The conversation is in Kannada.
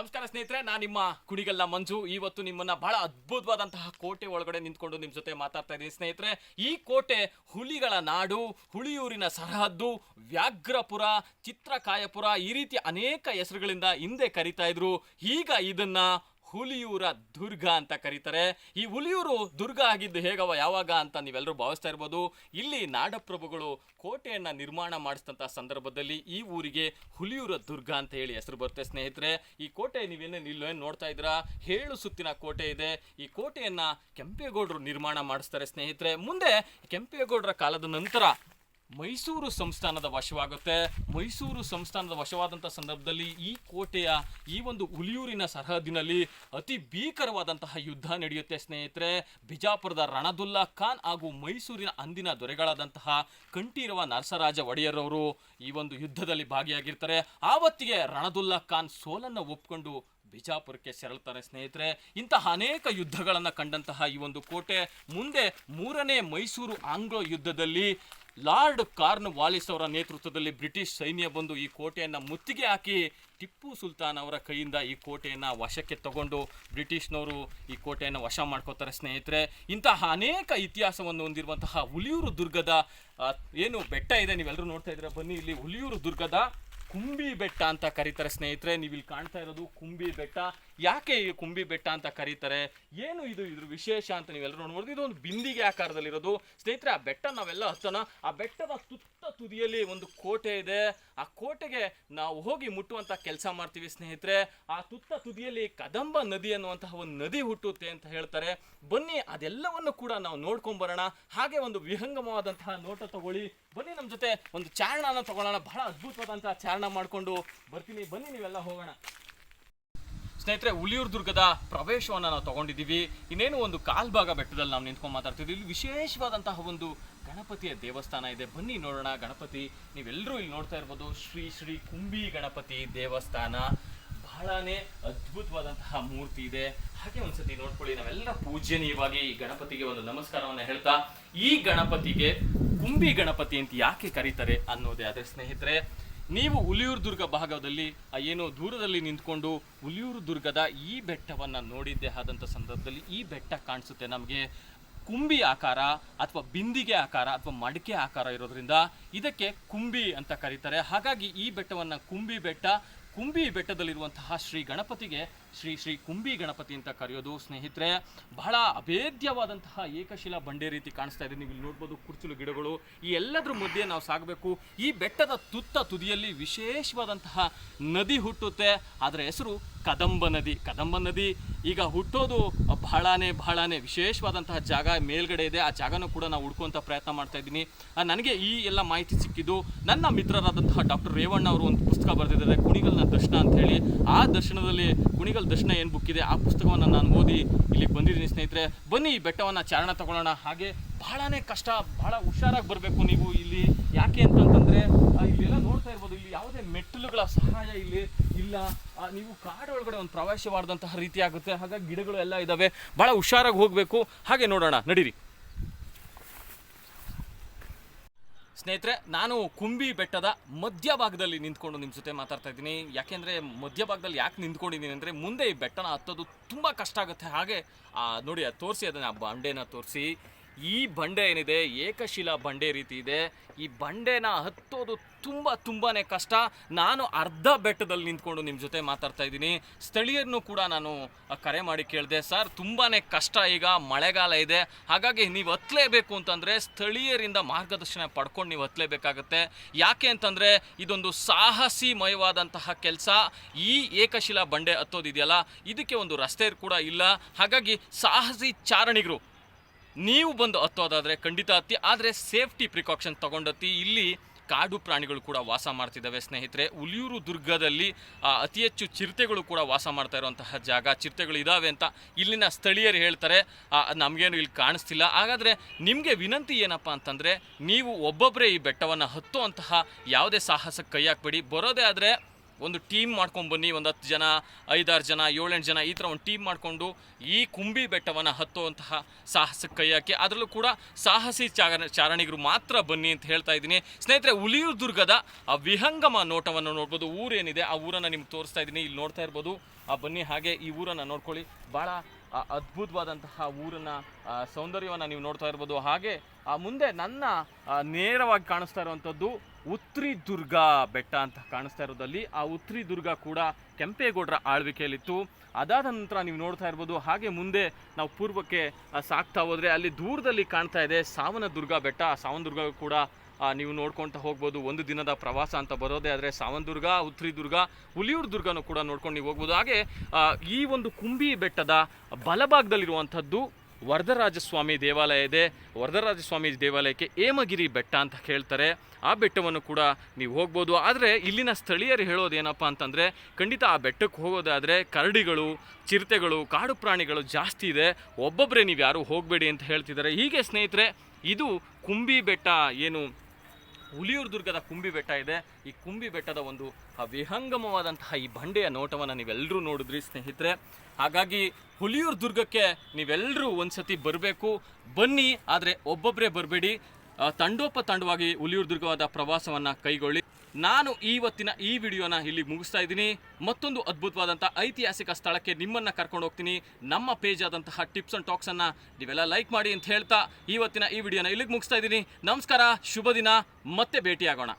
ನಮಸ್ಕಾರ ಸ್ನೇಹಿತರೆ ನಾನು ನಿಮ್ಮ ಕುಡಿಗಲ್ಲ ಮಂಜು. ಇವತ್ತು ನಿಮ್ಮನ್ನ ಬಹಳ ಅದ್ಭುತವಾದಂತಹ ಕೋಟೆ ಒಳಗಡೆ ನಿಂತ್ಕೊಂಡು ನಿಮ್ಮ ಜೊತೆ ಮಾತಾಡ್ತಾ ಇದ್ದೀನಿ ಸ್ನೇಹಿತರೆ. ಈ ಕೋಟೆ ಹುಲಿಗಳ ನಾಡು, ಹುಳಿಯೂರಿನ ಸರಹದ್ದು, ವ್ಯಾಘ್ರಪುರ, ಚಿತ್ರಕಾಯಪುರ ಈ ರೀತಿ ಅನೇಕ ಹೆಸರುಗಳಿಂದ ಹಿಂದೆ ಕರಿತಾ ಇದ್ರು. ಈಗ ಇದನ್ನ ಹುಲಿಯೂರ ದುರ್ಗ ಅಂತ ಕರೀತಾರೆ. ಈ ಹುಲಿಯೂರು ದುರ್ಗ ಆಗಿದ್ದು ಹೇಗವ ಯಾವಾಗ ಅಂತ ನೀವೆಲ್ಲರೂ ಭಾವಿಸ್ತಾ ಇರ್ಬೋದು. ಇಲ್ಲಿ ನಾಡಪ್ರಭುಗಳು ಕೋಟೆಯನ್ನು ನಿರ್ಮಾಣ ಮಾಡಿಸಿದಂಥ ಸಂದರ್ಭದಲ್ಲಿ ಈ ಊರಿಗೆ ಹುಲಿಯೂರ ದುರ್ಗ ಅಂತ ಹೇಳಿ ಹೆಸರು ಬರುತ್ತೆ ಸ್ನೇಹಿತರೆ. ಈ ಕೋಟೆ ನೀವೇನೇ ಏನು ನೋಡ್ತಾ ಇದ್ದೀರಾ? ಹೇಳು ಸುತ್ತಿನ ಕೋಟೆ ಇದೆ. ಈ ಕೋಟೆಯನ್ನು ಕೆಂಪೇಗೌಡರು ನಿರ್ಮಾಣ ಮಾಡಿಸ್ತಾರೆ ಸ್ನೇಹಿತರೆ. ಮುಂದೆ ಕೆಂಪೇಗೌಡರ ಕಾಲದ ನಂತರ ಮೈಸೂರು ಸಂಸ್ಥಾನದ ವಶವಾಗುತ್ತೆ. ಮೈಸೂರು ಸಂಸ್ಥಾನದ ವಶವಾದಂಥ ಸಂದರ್ಭದಲ್ಲಿ ಈ ಕೋಟೆಯ ಈ ಒಂದು ಹುಲಿಯೂರಿನ ಸರಹದಿನಲ್ಲಿ ಅತಿ ಭೀಕರವಾದಂತಹ ಯುದ್ಧ ನಡೆಯುತ್ತೆ ಸ್ನೇಹಿತರೆ. ಬಿಜಾಪುರದ ರಣದುಲ್ಲಾ ಖಾನ್ ಹಾಗೂ ಮೈಸೂರಿನ ಅಂದಿನ ದೊರೆಗಳಾದಂತಹ ಕಂಠೀರವ ನರಸರಾಜ ಒಡೆಯರವರು ಈ ಒಂದು ಯುದ್ಧದಲ್ಲಿ ಭಾಗಿಯಾಗಿರ್ತಾರೆ. ಆವತ್ತಿಗೆ ರಣದುಲ್ಲಾ ಖಾನ್ ಸೋಲನ್ನು ಒಪ್ಕೊಂಡು ಬಿಜಾಪುರಕ್ಕೆ ಸೆರಳ್ತಾರೆ ಸ್ನೇಹಿತರೆ. ಇಂತಹ ಅನೇಕ ಯುದ್ಧಗಳನ್ನು ಕಂಡಂತಹ ಈ ಒಂದು ಕೋಟೆ ಮುಂದೆ ಮೂರನೇ ಮೈಸೂರು ಆಂಗ್ಲೋ ಯುದ್ಧದಲ್ಲಿ ಲಾರ್ಡ್ ಕಾರ್ನ್ ವಾಲಿಸ್ ಅವರ ನೇತೃತ್ವದಲ್ಲಿ ಬ್ರಿಟಿಷ್ ಸೈನ್ಯ ಬಂದು ಈ ಕೋಟೆಯನ್ನು ಮುತ್ತಿಗೆ ಹಾಕಿ ಟಿಪ್ಪು ಸುಲ್ತಾನ್ ಅವರ ಕೈಯಿಂದ ಈ ಕೋಟೆಯನ್ನು ವಶಕ್ಕೆ ತಗೊಂಡು ಬ್ರಿಟಿಷ್ನವರು ಈ ಕೋಟೆಯನ್ನು ವಶ ಮಾಡ್ಕೋತಾರೆ ಸ್ನೇಹಿತರೆ. ಇಂತಹ ಅನೇಕ ಇತಿಹಾಸವನ್ನು ಹೊಂದಿರುವಂತಹ ಹುಲಿಯೂರು ದುರ್ಗದ ಏನು ಬೆಟ್ಟ ಇದೆ ನೀವೆಲ್ಲರೂ ನೋಡ್ತಾ ಇದ್ದೀರಾ? ಬನ್ನಿ, ಇಲ್ಲಿ ಹುಲಿಯೂರು ದುರ್ಗದ ಕುಂಬಿ ಬೆಟ್ಟ ಅಂತ ಕರೀತಾರೆ ಸ್ನೇಹಿತರೆ. ನೀವು ಇಲ್ಲಿ ಕಾಣ್ತಾ ಇರೋದು ಕುಂಬಿ ಬೆಟ್ಟ. ಯಾಕೆ ಈ ಕುಂಬಿ ಬೆಟ್ಟ ಅಂತ ಕರೀತಾರೆ? ಏನು ಇದು ಇದ್ರ ವಿಶೇಷ ಅಂತ ನೀವೆಲ್ಲರೂ ನೋಡ್ಬೋದು. ಇದು ಒಂದು ಬಿಂದಿಗೆ ಆಕಾರದಲ್ಲಿರೋದು. ಸ್ನೇಹಿತರೆ, ಆ ಬೆಟ್ಟ ನಾವೆಲ್ಲ ಹತ್ತೋಣ. ಆ ಬೆಟ್ಟದ ತುತ್ತ ತುದಿಯಲ್ಲಿ ಒಂದು ಕೋಟೆ ಇದೆ. ಆ ಕೋಟೆಗೆ ನಾವು ಹೋಗಿ ಮುಟ್ಟುವಂಥ ಕೆಲಸ ಮಾಡ್ತೀವಿ ಸ್ನೇಹಿತರೆ. ಆ ತುತ್ತ ತುದಿಯಲ್ಲಿ ಕದಂಬ ನದಿ ಅನ್ನುವಂತಹ ಒಂದು ನದಿ ಹುಟ್ಟುತ್ತೆ ಅಂತ ಹೇಳ್ತಾರೆ. ಬನ್ನಿ, ಅದೆಲ್ಲವನ್ನು ಕೂಡ ನಾವು ನೋಡ್ಕೊಂಬರೋಣ. ಹಾಗೆ ಒಂದು ವಿಹಂಗಮವಾದಂತಹ ನೋಟ ತಗೊಳ್ಳಿ. ಬನ್ನಿ ನಮ್ಮ ಜೊತೆ ಒಂದು ಚಾರಣನ ತಗೊಳ್ಳೋಣ. ಬಹಳ ಅದ್ಭುತವಾದಂತಹ ಚಾರಣ ಮಾಡ್ಕೊಂಡು ಬರ್ತೀನಿ. ಬನ್ನಿ, ನೀವೆಲ್ಲ ಹೋಗೋಣ. ಸ್ನೇಹಿತರೆ, ಹುಲಿಯೂರು ದುರ್ಗದ ಪ್ರವೇಶವನ್ನು ನಾವು ತಗೊಂಡಿದ್ದೀವಿ. ಇನ್ನೇನು ಒಂದು ಕಾಲ್ಭಾಗ ಬೆಟ್ಟದಲ್ಲಿ ನಾವು ನಿಂತ್ಕೊಂಡು ಮಾತಾಡ್ತಿದ್ವಿ. ಇಲ್ಲಿ ವಿಶೇಷವಾದಂತಹ ಒಂದು ಗಣಪತಿಯ ದೇವಸ್ಥಾನ ಇದೆ. ಬನ್ನಿ ನೋಡೋಣ ಗಣಪತಿ. ನೀವೆಲ್ಲರೂ ಇಲ್ಲಿ ನೋಡ್ತಾ ಇರ್ಬೋದು. ಶ್ರೀ ಶ್ರೀ ಕುಂಬಿ ಗಣಪತಿ ದೇವಸ್ಥಾನ. ಬಹಳನೇ ಅದ್ಭುತವಾದಂತಹ ಮೂರ್ತಿ ಇದೆ. ಹಾಗೆ ಒಂದ್ಸತಿ ನೋಡ್ಕೊಳ್ಳಿ ನಾವೆಲ್ಲ ಪೂಜನೀಯವಾಗಿ ಈ ಗಣಪತಿಗೆ ಒಂದು ನಮಸ್ಕಾರವನ್ನು ಹೇಳ್ತಾ, ಈ ಗಣಪತಿಗೆ ಕುಂಬಿ ಗಣಪತಿ ಅಂತ ಯಾಕೆ ಕರೀತಾರೆ ಅನ್ನೋದೇ ಆದರೆ ಸ್ನೇಹಿತರೆ ನೀವು ಹುಲಿಯೂರು ದುರ್ಗ ಭಾಗದಲ್ಲಿ ಏನು ದೂರದಲ್ಲಿ ನಿಂತ್ಕೊಂಡು ಹುಲಿಯೂರು ದುರ್ಗದ ಈ ಬೆಟ್ಟವನ್ನು ನೋಡಿದ್ದೇ ಆದಂಥ ಸಂದರ್ಭದಲ್ಲಿ ಈ ಬೆಟ್ಟ ಕಾಣಿಸುತ್ತೆ. ನಮಗೆ ಕುಂಬಿ ಆಕಾರ ಅಥವಾ ಬಿಂದಿಗೆ ಆಕಾರ ಅಥವಾ ಮಡಿಕೆ ಆಕಾರ ಇರೋದ್ರಿಂದ ಇದಕ್ಕೆ ಕುಂಬಿ ಅಂತ ಕರೀತಾರೆ. ಹಾಗಾಗಿ ಈ ಬೆಟ್ಟವನ್ನು ಕುಂಬಿ ಬೆಟ್ಟ, ಕುಂಬಿ ಬೆಟ್ಟದಲ್ಲಿರುವಂತಹ ಶ್ರೀ ಗಣಪತಿಗೆ ಶ್ರೀ ಶ್ರೀ ಕುಂಬಿ ಗಣಪತಿ ಅಂತ ಕರೆಯೋದು, ಸ್ನೇಹಿತರೆ. ಬಹಳ ಅಭೇದ್ಯವಾದಂತಹ ಏಕಶಿಲಾ ಬಂಡೆ ರೀತಿ ಕಾಣಿಸ್ತಾ ಇದೆ. ನೀವು ಇಲ್ಲಿ ನೋಡ್ಬೋದು ಕುರ್ಚಲು ಗಿಡಗಳು. ಈ ಎಲ್ಲದರ ಮಧ್ಯೆ ನಾವು ಸಾಗಬೇಕು ಈ ಬೆಟ್ಟದ ತುತ್ತ ತುದಿಯಲ್ಲಿ ವಿಶೇಷವಾದಂತಹ ನದಿ ಹುಟ್ಟುತ್ತೆ. ಅದರ ಹೆಸರು ಕದಂಬ ನದಿ. ಕದಂಬ ನದಿ ಈಗ ಹುಟ್ಟೋದು ಬಹಳನೇ ಬಹಳನೇ ವಿಶೇಷವಾದಂತಹ ಜಾಗ ಮೇಲ್ಗಡೆ ಇದೆ. ಆ ಜಾಗನೂ ಕೂಡ ನಾವು ಹುಡ್ಕುವಂಥ ಪ್ರಯತ್ನ ಮಾಡ್ತಾ ಇದ್ದೀನಿ. ನನಗೆ ಈ ಎಲ್ಲ ಮಾಹಿತಿ ಸಿಕ್ಕಿದ್ದು ನನ್ನ ಮಿತ್ರರಾದಂತಹ ಡಾಕ್ಟರ್ ರೇವಣ್ಣ ಅವರು ಒಂದು ಪುಸ್ತಕ ಬರೆದಿದ್ದಾರೆ. ಕುಣಿಗಲ್ನ ಆ ದರ್ಶನದಲ್ಲಿ ಕುಣಿಗಲ್ ದರ್ಶನ ಏನು ಬುಕ್ ಇದೆ, ಆ ಪುಸ್ತಕವನ್ನು ನಾನು ಓದಿ ಇಲ್ಲಿಗೆ ಬಂದಿದ್ದೀನಿ ಸ್ನೇಹಿತರೆ. ಬನ್ನಿ ಈ ಬೆಟ್ಟವನ್ನು ಚಾರಣ ತಗೊಳ್ಳೋಣ. ಹಾಗೆ ಬಹಳನೇ ಕಷ್ಟ ಬಹಳ ಹುಷಾರಾಗಿ ಬರಬೇಕು ನೀವು ಇಲ್ಲಿ. ಯಾಕೆ ಅಂತಂತಂದರೆ ಇಲ್ಲೆಲ್ಲ ನೋಡ್ತಾ ಇರ್ಬೋದು, ಇಲ್ಲಿ ಯಾವುದೇ ಮೆಟ್ಟಿಲುಗಳ ಸಹಾಯ ಇಲ್ಲಿ ಇಲ್ಲ. ನೀವು ಕಾಡೊಳಗಡೆ ಒಂದು ಪ್ರವೇಶವಾದಂತಹ ರೀತಿ ಆಗುತ್ತೆ. ಹಾಗಾಗಿ ಗಿಡಗಳು ಎಲ್ಲ ಇದ್ದಾವೆ ಬಹಳ ಹುಷಾರಾಗಿ ಹೋಗಬೇಕು. ಹಾಗೆ ನೋಡೋಣ, ನಡೀರಿ. ಸ್ನೇಹಿತರೆ, ನಾನು ಕುಂಬಿ ಬೆಟ್ಟದ ಮಧ್ಯಭಾಗದಲ್ಲಿ ನಿಂತ್ಕೊಂಡು ನಿಮ್ಮ ಜೊತೆ ಮಾತಾಡ್ತಾ ಇದ್ದೀನಿ. ಯಾಕೆಂದರೆ ಮಧ್ಯಭಾಗದಲ್ಲಿ ಯಾಕೆ ನಿಂತ್ಕೊಂಡಿದ್ದೀನಿ ಅಂದರೆ ಮುಂದೆ ಈ ಬೆಟ್ಟನ ಹತ್ತೋದು ತುಂಬ ಕಷ್ಟ ಆಗುತ್ತೆ. ಹಾಗೆ ನೋಡಿ, ಅದು ತೋರಿಸಿ, ಅದನ್ನು ಆ ಬಂಡೆನ ತೋರಿಸಿ. ಈ ಬಂಡೆ ಏನಿದೆ, ಏಕಶಿಲಾ ಬಂಡೆ ರೀತಿ ಇದೆ. ಈ ಬಂಡೆನ ಹತ್ತೋದು ತುಂಬ ತುಂಬಾ ಕಷ್ಟ. ನಾನು ಅರ್ಧ ಬೆಟ್ಟದಲ್ಲಿ ನಿಂತ್ಕೊಂಡು ನಿಮ್ಮ ಜೊತೆ ಮಾತಾಡ್ತಾ ಇದ್ದೀನಿ. ಸ್ಥಳೀಯರನ್ನು ಕೂಡ ನಾನು ಕರೆ ಮಾಡಿ ಕೇಳಿದೆ, ಸರ್ ತುಂಬಾ ಕಷ್ಟ ಈಗ, ಮಳೆಗಾಲ ಇದೆ. ಹಾಗಾಗಿ ನೀವು ಹತ್ತಲೇಬೇಕು ಅಂತಂದರೆ ಸ್ಥಳೀಯರಿಂದ ಮಾರ್ಗದರ್ಶನ ಪಡ್ಕೊಂಡು ನೀವು ಹತ್ತಲೇಬೇಕಾಗತ್ತೆ ಯಾಕೆ ಅಂತಂದರೆ ಇದೊಂದು ಸಾಹಸಿಮಯವಾದಂತಹ ಕೆಲಸ. ಈ ಏಕಶಿಲಾ ಬಂಡೆ ಹತ್ತೋದಿದೆಯಲ್ಲ, ಇದಕ್ಕೆ ಒಂದು ರಸ್ತೆ ಕೂಡ ಇಲ್ಲ. ಹಾಗಾಗಿ ಸಾಹಸಿ ಚಾರಣಿಗರು ನೀವು ಬಂದು ಹತ್ತೋದಾದರೆ ಖಂಡಿತ ಹತ್ತಿ, ಆದರೆ ಸೇಫ್ಟಿ ಪ್ರಿಕಾಕ್ಷನ್ ತಗೊಂಡತ್ತಿ. ಇಲ್ಲಿ ಕಾಡು ಪ್ರಾಣಿಗಳು ಕೂಡ ವಾಸ ಮಾಡ್ತಿದ್ದಾವೆ ಸ್ನೇಹಿತರೆ. ಉಲಿಯೂರು ದುರ್ಗದಲ್ಲಿ ಅತಿ ಹೆಚ್ಚು ಚಿರತೆಗಳು ಕೂಡ ವಾಸ ಮಾಡ್ತಾ ಇರುವಂತಹ ಜಾಗ, ಚಿರತೆಗಳು ಇದಾವೆ ಅಂತ ಇಲ್ಲಿನ ಸ್ಥಳೀಯರು ಹೇಳ್ತಾರೆ. ನಮಗೇನು ಇಲ್ಲಿ ಕಾಣಿಸ್ತಿಲ್ಲ. ಹಾಗಾದರೆ ನಿಮಗೆ ವಿನಂತಿ ಏನಪ್ಪ ಅಂತಂದರೆ, ನೀವು ಒಬ್ಬೊಬ್ಬರೇ ಈ ಬೆಟ್ಟವನ್ನು ಹತ್ತುವಂತಹ ಯಾವುದೇ ಸಾಹಸಕ್ಕೆ ಕೈ ಹಾಕ್ಬೇಡಿ ಬರೋದೇ ಆದರೆ ಒಂದು ಟೀಮ್ ಮಾಡ್ಕೊಂಡು ಬನ್ನಿ, ಒಂದು ಹತ್ತು ಜನ, ಐದಾರು ಜನ, ಏಳೆಂಟು ಜನ ಈ ಥರ ಒಂದು ಟೀಮ್ ಮಾಡಿಕೊಂಡು ಈ ಕುಂಬಿ ಬೆಟ್ಟವನ್ನು ಹತ್ತುವಂತಹ ಸಾಹಸಕ್ಕೆ ಕೈ ಹಾಕಿ, ಅದರಲ್ಲೂ ಕೂಡ ಸಾಹಸಿ ಚಾರ ಚಾರಣಿಗರು ಮಾತ್ರ ಬನ್ನಿ ಅಂತ ಹೇಳ್ತಾ ಇದ್ದೀನಿ. ಸ್ನೇಹಿತರೆ, ಉಲಿಯೂರು ದುರ್ಗದ ಆ ವಿಹಂಗಮ ನೋಟವನ್ನು ನೋಡ್ಬೋದು. ಊರೇನಿದೆ, ಆ ಊರನ್ನು ನಿಮ್ಗೆ ತೋರಿಸ್ತಾ ಇದ್ದೀನಿ. ಇಲ್ಲಿ ನೋಡ್ತಾ ಇರ್ಬೋದು. ಆ, ಬನ್ನಿ ಹಾಗೆ ಈ ಊರನ್ನು ನೋಡ್ಕೊಳ್ಳಿ. ಭಾಳ ಅದ್ಭುತವಾದಂತಹ ಊರನ್ನ ಸೌಂದರ್ಯವನ್ನು ನೀವು ನೋಡ್ತಾ ಇರ್ಬೋದು. ಹಾಗೆ, ಆ, ಮುಂದೆ ನನ್ನ ನೇರವಾಗಿ ಕಾಣಿಸ್ತಾ ಇರುವಂಥದ್ದು ಉತ್ರಿ ದುರ್ಗ ಬೆಟ್ಟ ಅಂತ ಕಾಣಿಸ್ತಾ ಇರೋದಲ್ಲಿ ಆ ಉತ್ರಿ ದುರ್ಗ ಕೂಡ ಕೆಂಪೇಗೌಡರ ಆಳ್ವಿಕೆಯಲ್ಲಿತ್ತು. ಅದಾದ ನಂತರ ನೀವು ನೋಡ್ತಾ ಇರ್ಬೋದು, ಹಾಗೆ ಮುಂದೆ ನಾವು ಪೂರ್ವಕ್ಕೆ ಸಾಕ್ತಾ ಹೋದ್ರೆ ಅಲ್ಲಿ ದೂರದಲ್ಲಿ ಕಾಣ್ತಾ ಇದೆ ಸಾವನ ದುರ್ಗ ಬೆಟ್ಟ. ಆ ಸಾವನ ದುರ್ಗ ಕೂಡ ನೀವು ನೋಡ್ಕೊಳ್ತಾ ಹೋಗ್ಬೋದು. ಒಂದು ದಿನದ ಪ್ರವಾಸ ಅಂತ ಬರೋದೇ ಆದರೆ ಸಾವನದುರ್ಗ, ಉತ್ರಿ ದುರ್ಗ, ಹುಲಿಯೂರು ದುರ್ಗನೂ ಕೂಡ ನೋಡ್ಕೊಂಡು ನೀವು ಹೋಗ್ಬೋದು. ಹಾಗೆ ಈ ಒಂದು ಕುಂಬಿ ಬೆಟ್ಟದ ಬಲಭಾಗದಲ್ಲಿರುವಂಥದ್ದು ವರದರಾಜಸ್ವಾಮಿ ದೇವಾಲಯ ಇದೆ. ವರದರಾಜಸ್ವಾಮಿ ದೇವಾಲಯಕ್ಕೆ ಏಮಗಿರಿ ಬೆಟ್ಟ ಅಂತ ಹೇಳ್ತಾರೆ. ಆ ಬೆಟ್ಟವನ್ನು ಕೂಡ ನೀವು ಹೋಗ್ಬೋದು. ಆದರೆ ಇಲ್ಲಿನ ಸ್ಥಳೀಯರು ಹೇಳೋದೇನಪ್ಪ ಅಂತಂದರೆ, ಖಂಡಿತ ಆ ಬೆಟ್ಟಕ್ಕೆ ಹೋಗೋದಾದರೆ ಕರಡಿಗಳು, ಚಿರತೆಗಳು, ಕಾಡು ಪ್ರಾಣಿಗಳು ಜಾಸ್ತಿ ಇದೆ. ಒಬ್ಬೊಬ್ಬರೇ ನೀವು ಯಾರೂ ಹೋಗಬೇಡಿ ಅಂತ ಹೇಳ್ತಿದ್ದಾರೆ. ಹೀಗೆ ಸ್ನೇಹಿತರೆ, ಇದು ಕುಂಬಿ ಬೆಟ್ಟ ಏನು ಹುಲಿಯೂರು ದುರ್ಗದ ಕುಂಬಿ ಬೆಟ್ಟ ಇದೆ. ಈ ಕುಂಬಿ ಬೆಟ್ಟದ ಒಂದು ವಿಹಂಗಮವಾದಂತಹ ಈ ಬಂಡೆಯ ನೋಟವನ್ನು ನೀವೆಲ್ಲರೂ ನೋಡಿದ್ರಿ ಸ್ನೇಹಿತರೆ. ಹಾಗಾಗಿ ಹುಲಿಯೂರು ದುರ್ಗಕ್ಕೆ ನೀವೆಲ್ಲರೂ ಒಂದ್ಸತಿ ಬರಬೇಕು. ಬನ್ನಿ, ಆದರೆ ಒಬ್ಬೊಬ್ಬರೇ ಬರಬೇಡಿ. ತಂಡೋಪತಂಡವಾಗಿ ಹುಲಿಯೂರು ದುರ್ಗವಾದ ಪ್ರವಾಸವನ್ನು ಕೈಗೊಳ್ಳಿ. ನಾನು ಇವತ್ತಿನ ಈ ವಿಡಿಯೋನ ಇಲ್ಲಿ ಮುಗಿಸ್ತಾ ಇದ್ದೀನಿ. ಮತ್ತೊಂದು ಅದ್ಭುತವಾದಂಥ ಐತಿಹಾಸಿಕ ಸ್ಥಳಕ್ಕೆ ನಿಮ್ಮನ್ನು ಕರ್ಕೊಂಡು ಹೋಗ್ತೀನಿ. ನಮ್ಮ ಪೇಜ್ ಆದಂತಹ ಟಿಪ್ಸ್ ಅಂಡ್ ಟಾಕ್ಸನ್ನು ನೀವೆಲ್ಲ ಲೈಕ್ ಮಾಡಿ ಅಂತ ಹೇಳ್ತಾ ಇವತ್ತಿನ ಈ ವಿಡಿಯೋನ ಇಲ್ಲಿಗೆ ಮುಗಿಸ್ತಾ ಇದ್ದೀನಿ. ನಮಸ್ಕಾರ, ಶುಭ ದಿನ, ಮತ್ತೆ ಭೇಟಿಯಾಗೋಣ.